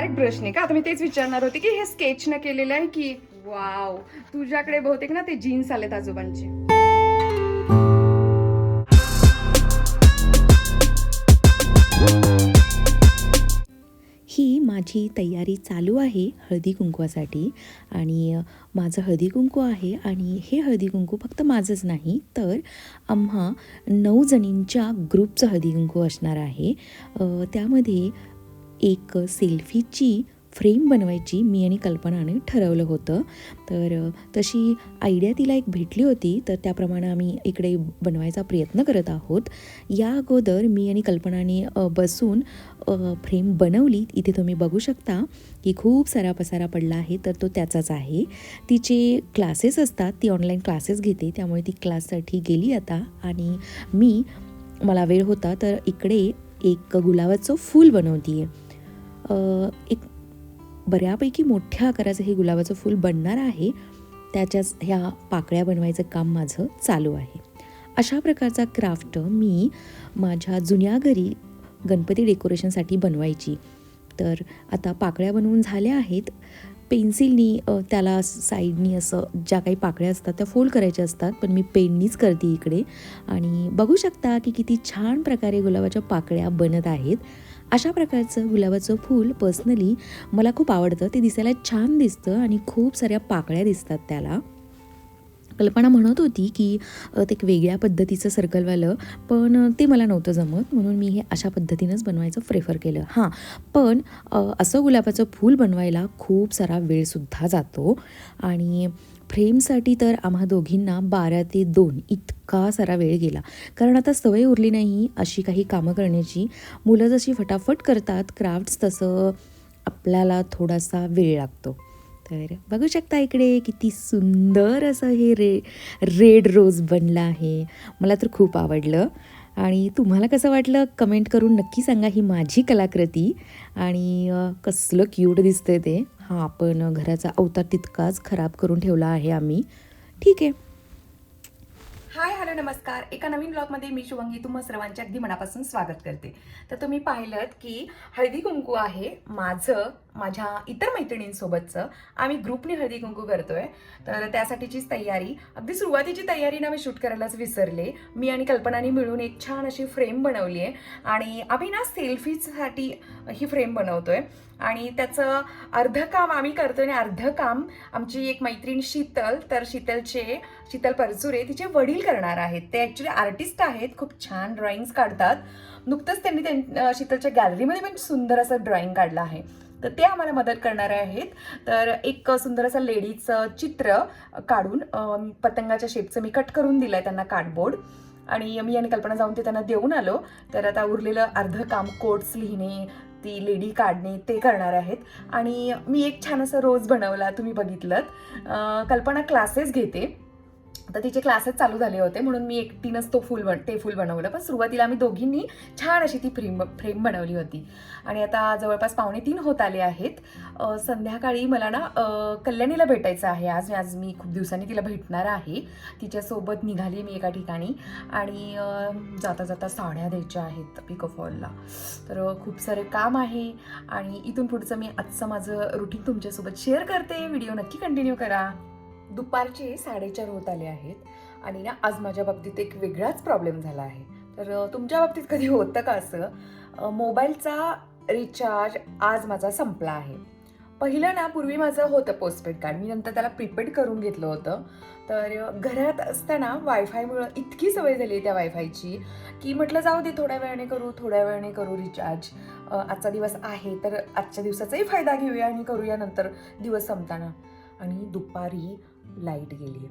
Direct ब्रशने का? आता मी तेच विचारणार होते की हे स्केचनं केलेलं आहे की? वाव तुझ्याकडे बहुतेक ना ते जीन्स आलेत आजोबांचे. ही माझी तयारी चालू आहे हळदी कुंकवासाठी. आणि माझं हळदी कुंकू आहे आणि हे हळदी कुंकू फक्त माझंच नाही तर आम्हा नऊ जणींच्या ग्रुपचं हळदी कुंकू असणार आहे. त्यामध्ये एक सेल्फीची फ्रेम बनवायची मी आणि कल्पनाने ठरवलं होतं. तर तशी आयडिया तिला एक भेटली होती तर त्याप्रमाणे आम्ही इकडे बनवायचा प्रयत्न करत आहोत. या अगोदर मी आणि कल्पनाने बसून फ्रेम बनवली. इथे तुम्ही बघू शकता की खूप सारा पसारा पडला आहे तर तो त्याचाच आहे. तिचे क्लासेस असतात ती ऑनलाईन क्लासेस घेते त्यामुळे ती क्लाससाठी गेली आता आणि मी मला वेळ होता तर इकडे एक गुलाबाचं फूल बनवते एक बऱ्यापैकी मोठ्या आकाराचं हे गुलाबाचं फूल बनणार आहे. त्याच्याच ह्या पाकळ्या बनवायचं काम माझं चालू आहे. अशा प्रकारचा क्राफ्ट मी माझ्या जुन्या घरी गणपती डेकोरेशनसाठी बनवायची. तर आता पाकळ्या बनवून झाल्या आहेत. पेन्सिलनी त्याला साईडनी असं ज्या काही पाकळ्या असतात त्या फोल्ड करायच्या असतात. पण मी पेननीच करते इकडे. आणि बघू शकता की किती छान प्रकारे गुलाबाच्या पाकळ्या बनत आहेत. अशा प्रकारचं गुलाबाचं फूल पर्सनली मला खूप आवडतं. ते दिसायला छान दिसतं आणि खूप साऱ्या पाकळ्या दिसतात त्याला. कल्पना म्हणत होती की ते एक वेगळ्या पद्धतीचं सर्कलवालं पण ते मला नव्हतं जमत म्हणून मी हे अशा पद्धतीनंच बनवायचं प्रेफर केलं. हां पण असं गुलाबाचं फूल बनवायला खूप सारा वेळसुद्धा जातो आणि फ्रेमसाठी तर आम्हा दोघींना बारा ते दोन इतका सारा वेळ गेला. कारण आता सवय उरली नाही अशी काही कामं करण्याची. मुलं जशी फटाफट करतात क्राफ्ट्स तसं आपल्याला थोडासा वेळ लागतो. तर बघू शकता इकडे किती सुंदर असं हे रे रेड रोज बनलं आहे. मला तर खूप आवडलं. आणि तुम्हाला कसं वाटलं? कमेंट करून नक्की सांगा ही माझी कलाकृती. आणि कसलं क्यूट दिसतंय ते. हा आपण घराचा अवतार तितकाच खराब करून ठेवला आहे आम्ही. ठीक आहे. हाय हॅलो नमस्कार. एका नवीन ब्लॉगमध्ये मी शुभंगी. तुम्हा सर्वांचे अगदी मनापासून स्वागत करते. तर तुम्ही पाहिलं की हळदी कुंकू आहे. माझं माझ्या इतर मैत्रिणींसोबतचं. आम्ही ग्रुपने हळदी कुंकू करतोय. तर त्यासाठीचीच तयारी. अगदी सुरुवातीची तयारी ना मी शूट करायलाच विसरले. मी आणि कल्पनाने मिळून एक छान अशी फ्रेम बनवली आहे आणि आम्ही ना सेल्फीसाठी ही फ्रेम बनवतोय. आणि त्याचं अर्ध काम आम्ही करतोय आणि अर्ध काम आमची एक मैत्रीण शीतल तर शीतलचे शीतल परचुरे तिचे वडील करणार आहेत. ते ॲक्च्युली आर्टिस्ट आहेत. खूप छान ड्रॉइंग्स काढतात. नुकतंच त्यांनी त्यां शीतलच्या गॅलरीमध्ये पण सुंदर असं ड्रॉइंग काढलं आहे. तर ते आम्हाला मदत करणारे आहेत. तर एक सुंदर असं लेडीचं चित्र काढून पतंगाच्या शेपचं मी कट करून दिलं आहे त्यांना कार्डबोर्ड आणि मी आणि कल्पना जाऊन ते त्यांना देऊन आलो. तर आता उरलेलं अर्ध काम कोट्स लिहिणे ती लेडी काढणे ते करणार आहेत. आणि मी एक छान असं रोज बनवला तुम्ही बघितलं कल्पना क्लासेस घेते. तर तिचे क्लासेस चालू झाले होते म्हणून मी एकटीनंच तो फुल बन ते फुल बनवलं. पण सुरुवातीला आम्ही दोघींनी छान अशी ती फ्रेम फ्रेम बनवली होती. आणि आता जवळपास पावणे तीन होत आले आहेत. संध्याकाळी मला ना कल्याणीला भेटायचं आहे आज. आज मी खूप दिवसांनी तिला भेटणार आहे. तिच्यासोबत निघाली मी एका ठिकाणी. आणि जाता जाता साड्या द्यायच्या आहेत पिकोफॉलला तर खूप सारे काम आहे. आणि इथून पुढचं मी आजचं माझं रुटीन तुमच्यासोबत शेअर करते. व्हिडिओ नक्की कंटिन्यू करा. दुपारचे साडेचार होत आले आहेत आणि ना आज माझ्या बाबतीत एक वेगळाच प्रॉब्लेम झाला आहे. तर तुमच्या बाबतीत कधी होतं का असं? मोबाईलचा रिचार्ज आज माझा संपला आहे. पहिलं ना पूर्वी माझं होतं पोस्टपेड कार्ड मी नंतर त्याला प्रीपेड करून घेतलं होतं. तर घरात असताना वायफायमुळं इतकी सवय झाली आहे त्या वायफायची की म्हटलं जाऊ दे थोड्या वेळाने करू थोड्या वेळाने करू रिचार्ज आजचा दिवस आहे तर आजच्या दिवसाचाही फायदा घेऊया आणि करूया नंतर दिवस संपताना. आणि दुपारी लाइट गेली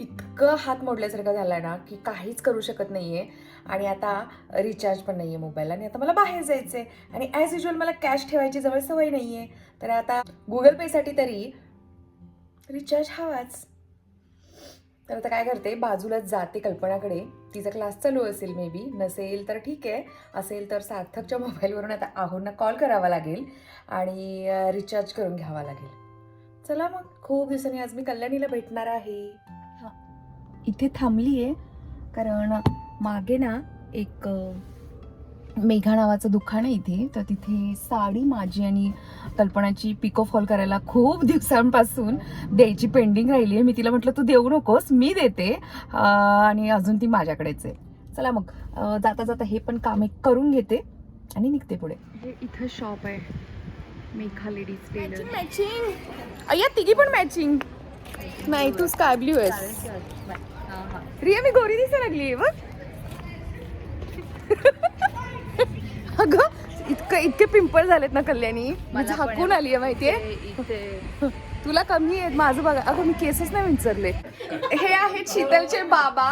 इतकं हात मोडल्यासारखं झाला ना की काहीच करू शकत नाहीये. आणि आता रिचार्ज पण नाहीये मोबाईल आणि आता मला बाहेर जायचंय. आणि ॲज युजल मला कॅश ठेवायची जवळ सवय नाहीये. तर आता गुगल पेसाठी तरी रिचार्ज हवाच. तर आता काय करते बाजूलाच जाते कल्पनाकडे. तिचा क्लास चालू असेल मे बी नसेल तर ठीक. आहे असेल तर सार्थकच्या मोबाईलवरून आता आहोंना कॉल करावा लागेल. आणि रिचार्ज करून घ्यावा लागेल. चला मग खूप दिवसांनी आज मी कल्याणीला भेटणार आहे. हा. इथे थांबली आहे कारण मागे ना एक मेघा नावाचं दुकान आहे इथे. तर तिथे साडी माझी आणि कल्पनाची पिको फॉल करायला खूप दिवसांपासून द्यायची पेंडिंग राहिली आहे मी तिला म्हटलं तू देऊ नकोस मी देते. आणि अजून ती माझ्याकडेच आहे. चला मग जाता जाता हे पण काम एक करून घेते आणि निघते पुढे. हे इथं शॉप आहे. मेघा लेडीज टेलर मॅचिंग अय्या तिघी पण मॅचिंग नाही तू स्काय ब्ल्यू आहेस. रिया मी गोरी दिसायला लागली बघ. अगं इतकं इतके पिंपल झालेत ना कल्याणी. मी झाकून आली आहे माहितीये? तुला कमी आहेत माझं बघा. अगं मी केसच नाही विचारले. हे आहेत शीतलचे बाबा.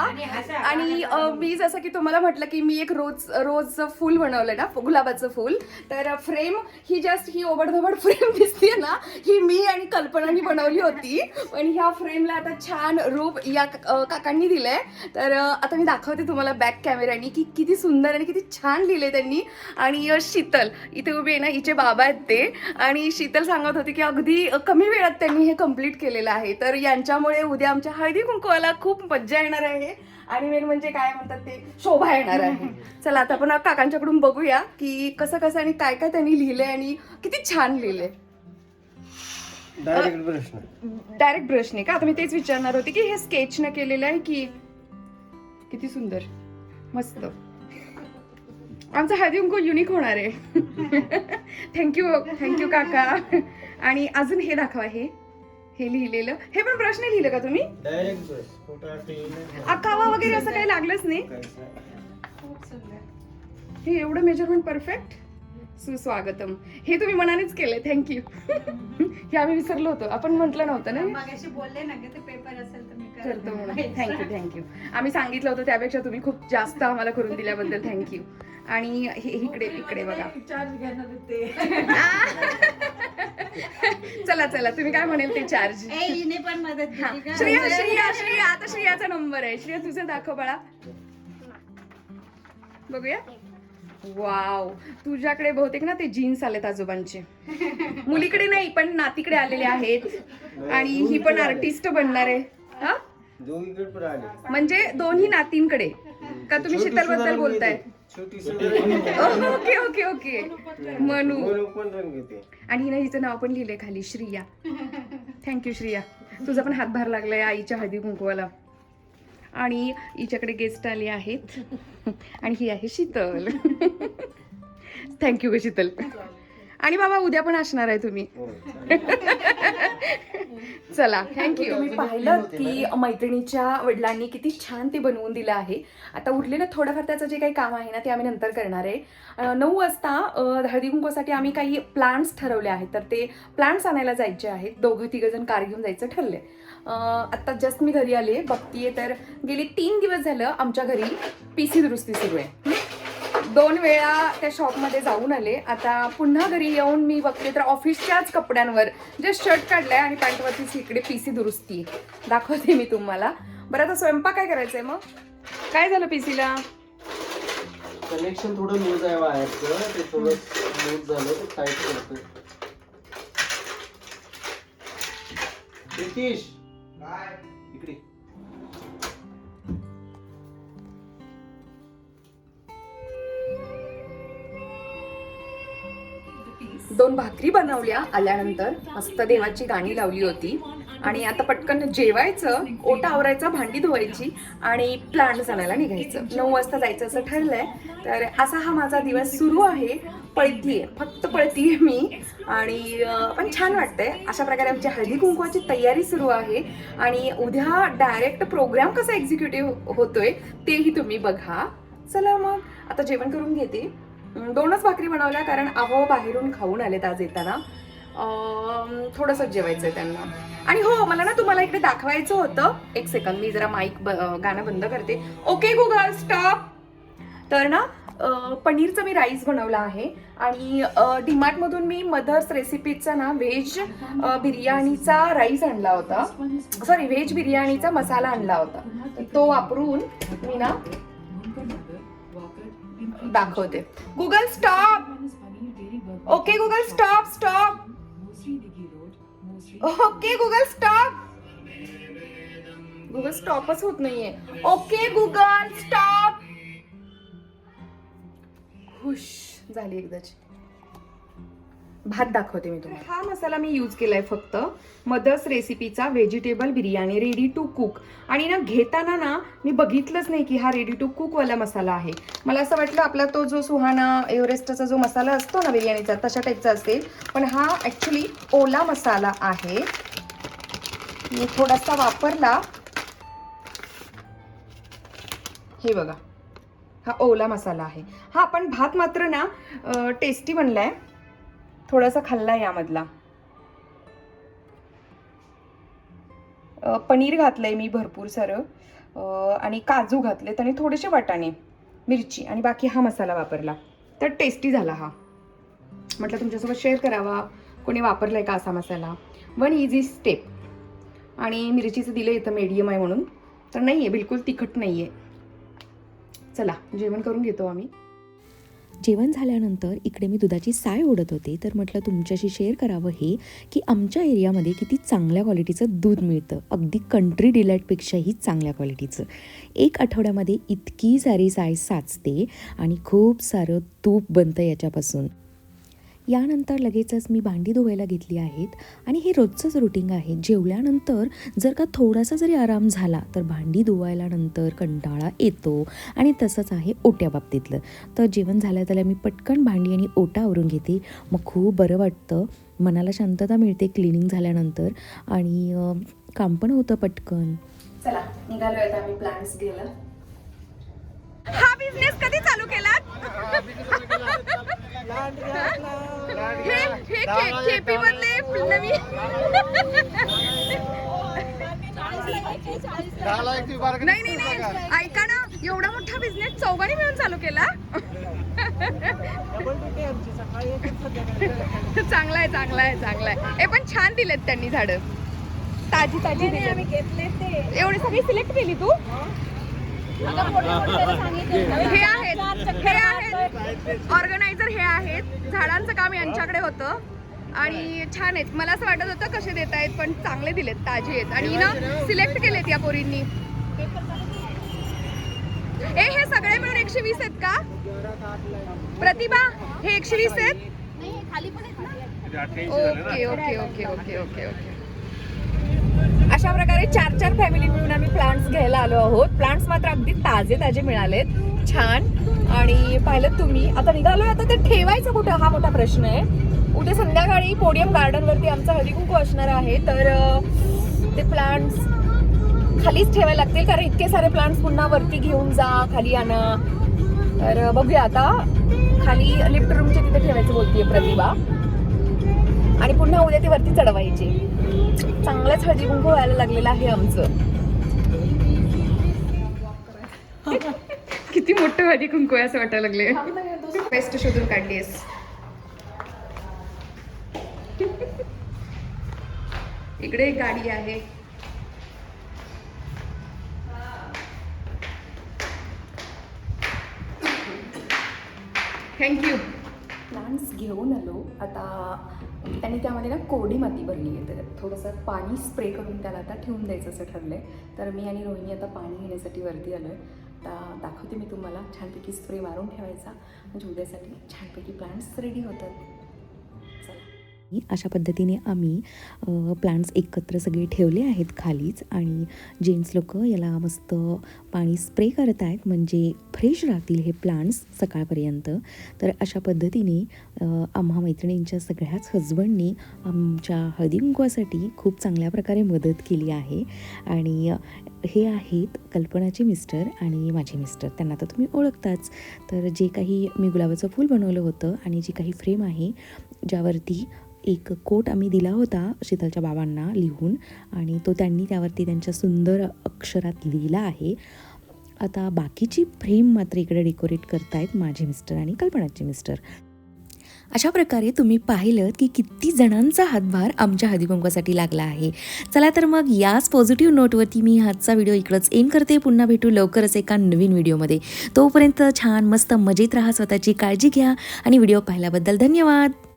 आणि मी जसं की तुम्हाला म्हटलं की मी एक रोज रोज फुल बनवलंय ना गुलाबाचं फुल. तर फ्रेम ही जस्ट ही ओबडधोबड फ्रेम दिसते ना ही मी आणि कल्पनानी बनवली होती. पण ह्या फ्रेमला आता छान रूप या काकांनी दिलंय. तर आता मी दाखवते तुम्हाला बॅक कॅमेऱ्यानी की किती सुंदर आणि किती छान लिहिले त्यांनी. आणि शीतल. इथे उभे आहे ना हिचे बाबा आहेत ते. आणि शीतल सांगत होती की अगदी कमी वेळात त्यांनी हे कंप्लीट केलेलं आहे. तर यांच्यामुळे उद्या आमच्या हळदी कुंकवाला खूप मज्जा येणार आहे. आणि मेन म्हणजे काय म्हणतात ते शोभा येणार आहे. चला आता आपण काकांच्याकडून बघूया की कसं कसं आणि काय काय त्यांनी लिहिलंय आणि किती छान लिहिलंय. डायरेक्ट प्रश्न. डायरेक्ट ब्रशने का? आता मी तेच विचारणार होते की हे स्केचनं केलेलं आहे की किती सुंदर. मस्त. आमचा हळदी कुंकू युनिक होणार आहे. थँक्यू थँक्यू काका. आणि अजून हे दाखवा हे. हे लिहिलेलं. हे पण प्रश्न लिहिलं का तुम्ही? अकावा वगैरे असं काही लागलंच नाही. हे एवढं मेजरमेंट परफेक्ट सुस्वागतम. हे तुम्ही मनानेच केलंय. थँक्यू हे आम्ही विसरलो होतो. आपण म्हटलं नव्हतं ना? बोलले ना की ते पेपर असेल तर करतो म्हणून. थँक्यू थँक्यू आम्ही सांगितलं होतं त्यापेक्षा तुम्ही खूप जास्त आम्हाला करून दिल्याबद्दल थँक्यू आणि हे इकडे इकडे बघा. चला चला. तुम्ही काय म्हणेल ते चार्ज पण मदत हा. केली का श्रेया श्रेया श्रेया. आता श्रेयाचा नंबर आहे. श्रेया तुझं दाखव बाळा. बघूया. वाव तुझ्याकडे बहुतेक ना ते जीन्स आलेत आजोबांचे. मुलीकडे नाही पण नातीकडे आलेले आहेत. आणि ही पण आर्टिस्ट बनणार आहे. हा? दोघीकडे पण आले. म्हणजे दोन्ही नातींकडे. का तुम्ही छोटी शीतलबद्दल बोलताय. छोटी ओके ओके ओके. मनू. म्हणून पण रंग घेते आणि हिनं हिचं नाव पण लिहिलंय खाली श्रिया. थँक्यू श्रिया. तुझा पण हातभार लागलाय आईच्या हळदी कुंकवाला. आणि हिच्याकडे गेस्ट आले आहेत. आणि ही आहे शीतल. थँक्यू ग शीतल. आणि बाबा उद्या पण असणार आहे तुम्ही. हो. चला थँक्यू तुम्ही पाहिलं की मैत्रिणीच्या वडिलांनी किती छान ते बनवून दिलं आहे. आता उरलेलं थोडंफार त्याचं जे काही काम आहे ना ते आम्ही नंतर करणार आहे. नऊ वाजता हळदी कुंकवासाठी आम्ही काही प्लांट्स ठरवले आहेत. तर ते प्लांट्स आणायला जायचे आहेत. दोघं तिघं जण कार घेऊन जायचं ठरलंय. अं, आता जस्ट मी घरी आले बघतीये. तर गेले तीन दिवस झालं आमच्या घरी पी सी दुरुस्ती सुरू आहे. दोन वेळा त्या शॉपमध्ये जाऊन आले. आता पुन्हा घरी येऊन मी बघते तर ऑफिसच्याच कपड्यांवर जे शर्ट काढलाय आणि पॅन्टवरतीच इकडे पीसी दुरुस्ती. आहे. दाखवते मी तुम्हाला. बरं आता स्वयंपाक काय करायचंय मग? काय झालं पीसीला कनेक्शन थोडं लूज आहे वायरचं ते थोडं लूज झालं ते टाईट करतोय नितीश! इकडे. दोन भाकरी बनवल्या आल्यानंतर मस्त देवाची गाणी लावली होती. आणि आता पटकन जेवायचं ओटा आवरायचा भांडी धुवायची आणि प्लांट जाण्याला निघायचं. नऊ वाजता जायचं असं ठरलंय. तर असा हा माझा दिवस सुरू आहे. पळतीये फक्त पळतीये मी. आणि पण छान वाटतंय. अशा प्रकारे आमची हळदी कुंकवाची तयारी सुरू आहे. आणि उद्या डायरेक्ट प्रोग्राम कसा एक्झिक्युटिव्ह होतोय तेही तुम्ही बघा. चला मग आता जेवण करून घेते. दोनच भाकरी बनवल्या कारण अहो बाहेरून खाऊन आलेत आज येताना. थोडंसं जेवायचं आहे त्यांना. आणि हो मला ना तुम्हाला इकडे दाखवायचं होतं. एक सेकंद मी जरा माईक गाणं बंद करते. ओके गुगल स्टॉप तर ना पनीरचं मी राईस बनवला आहे. आणि डिमार्टमधून मी मदर्स रेसिपीचा ना व्हेज बिर्याणीचा राईस आणला होता. सॉरी व्हेज बिर्याणीचा मसाला आणला होता. तो वापरून मी ना दाखवते. Google stop okay Google stop stop okay Google stop Google स्टॉपच होत नाहीये. ओके गुगल स्टॉप खुश झाली एकदाची. भात दाखवते मी तुम्हाला. हा मसाला मी यूज केलाय फक्त mother's रेसिपीचा vegetable biryani ready to cook आणि ना घेताना ना मी बघितलंच नाही की हा रेडी टू कुक वाला मसाला आहे. मला असं वाटलं आपला तो जो सुहाना एव्हरेस्टचा जो मसाला असतो ना बिर्याणीचा तशा टाईपचा असेल. पण हा ॲक्च्युली ओला मसाला आहे. मी थोडासा वापरला. हे बघा. हा ओला मसाला आहे. हा पण भात मात्र ना टेस्टी बनलाय. थोडासा खाल्ला यामधला. पनीर पनीर घातलंय मी भरपूर सारं. आणि काजू घातलेत आणि थोडेसे वाटाणे मिरची आणि बाकी हा मसाला वापरला. तर टेस्टी झाला हा. म्हटलं तुमच्यासोबत शेअर करावा कोणी वापरलाय का असा मसाला? वन इझी स्टेप आणि मिरचीचं दिलं येतं मीडियम आहे म्हणून. तर नाही आहे बिलकुल तिखट नाही आहे चला जेवण करून घेतो आम्ही. जेवण झाल्यानंतर इकडे मी दुधाची साय ओढत होते. तर म्हटलं तुमच्याशी शेअर करावं हे की आमच्या एरियामध्ये किती चांगल्या क्वालिटीचं दूध मिळतं. अगदी कंट्री डिलाईटपेक्षाही चांगल्या क्वालिटीचं एक आठवड्यामध्ये इतकी सारी साय साचते आणि खूप सारं तूप बनतं याच्यापासून. यानंतर लगेचच मी भांडी धुवायला घेतली आहेत आणि हे रोजचंच रुटीन आहे. जेवल्यानंतर जर का थोडासा जरी आराम झाला तर भांडी धुवायला नंतर कंटाळा येतो आणि तसंच आहे ओट्या बाबतीतलं. तर जेवण झालं त्याला मी पटकन भांडी आणि ओटा आवरून घेते. मग खूप बरं वाटतं. मनाला शांतता मिळते क्लिनिंग झाल्यानंतर. आणि काम पण होतं पटकन. चला निघालोय आता आम्ही प्लॅन्स गेला हा बिझनेस कधी चालू केला हे हे केपी मधले नवीन नाही नाही नाही ऐका ना एवढा मोठा बिझनेस चौघांनी मिळून चालू केला चांगला आहे चांगला आहे चांगला आहे हे पण छान दिलेत त्यांनी झाडं ताजी ताजी दिली आम्ही घेतले ते एवढी सगळी सिलेक्ट केली तू हे आहेत हे आहेत. ऑर्गनायझर हे आहेत. झाडांचं काम यांच्याकडे होतं. आणि छान आहेत. मला असं वाटत होतं कसे देत आहेत पण चांगले दिलेत ताजे आहेत. आणि ना सिलेक्ट केलेत या पोरींनी. ए हे सगळे मिळून एकशे वीस आहेत का? प्रतिभा हे एकशे वीस आहेत? Okay okay okay okay okay okay. अशा प्रकारे चार चार फॅमिली मिळून आम्ही प्लांट्स घ्यायला आलो आहोत. प्लांट्स मात्र अगदी ताजे ताजे मिळालेत. छान. आणि पाहिलं तुम्ही. आता निघालो आता ते ठेवायचं कुठं? हा मोठा प्रश्न आहे. उद्या संध्याकाळी पोडियम गार्डनवरती आमचा हळदी असणार आहे. तर ते प्लांट्स खालीच ठेवायला लागतील. कारण इतके सारे प्लांट्स पुन्हा वरती घेऊन जा खाली आणा. तर बघूया आता. खाली लिफ्ट रूमच्या तिथे ठेवायचं बोलतीये प्रतिभा. आणि पुन्हा उद्या ती वरती चढवायची. चांगलंच हळदी कुंकू व्हायला लागलेलं आहे आमचं. किती मोठं हळदी कुंकू आहे असं वाटायला लागले बेस्ट शोधून काढलीस इकडे एक गाडी आहे. थँक्यू प्लांट्स घेऊन आलो. आता त्यांनी त्यामध्ये ना कोरडी माती भरली आहे. तर थोडंसं पाणी स्प्रे करून त्याला आता ठेवून द्यायचं असं ठरलं आहे तर मी आणि रोहिणी आता पाणी घेण्यासाठी वरती आलो आहे आता दाखवते मी तुम्हाला. छानपैकी स्प्रे मारून ठेवायचा. म्हणजे उद्यासाठी छानपैकी प्लांट्स रेडी होतात. अशा पद्धतीने आम्ही प्लांट्स एकत्र सगळे ठेवले आहेत खालीच आणि जेंट्स लोक याला मस्त पाणी स्प्रे करत आहेत म्हणजे फ्रेश राहतील हे प्लांट्स सकाळपर्यंत. तर अशा पद्धतीने आम्हा मैत्रिणींच्या सगळ्याच हजबंडनी आमच्या हळदीकुंकवासाठी खूप चांगल्या प्रकारे मदत केली आहे. आणि हे आहेत कल्पनाचे मिस्टर आणि माझे मिस्टर त्यांना तर तुम्ही ओळखताच. तर जे काही मी गुलाबाचं फूल बनवलं होतं आणि जी काही फ्रेम आहे ज्यावरती एक कोट आम्ही दिला होता शीतलच्या बाबांना लिहून आणि तो त्यांनी त्यावरती त्यांच्या सुंदर अक्षरात लिहिला आहे. आता बाकीची फ्रेम मात्र इकडे डेकोरेट करतायत माझे मिस्टर आणि कल्पनाचे मिस्टर. अशा प्रकारे तुम्ही पाहिलं की किती जणांचा हातभार आमच्या हळदीकुंकवासाठी लागला आहे. चला तर मग याच पॉझिटिव्ह नोटवरती मी आजचा व्हिडिओ इकडंच एंड करते. पुन्हा भेटू लवकरच एका नवीन व्हिडिओमध्ये तोपर्यंत छान मस्त मजेत राहा स्वतःची काळजी घ्या आणि व्हिडिओ पाहिल्याबद्दल धन्यवाद.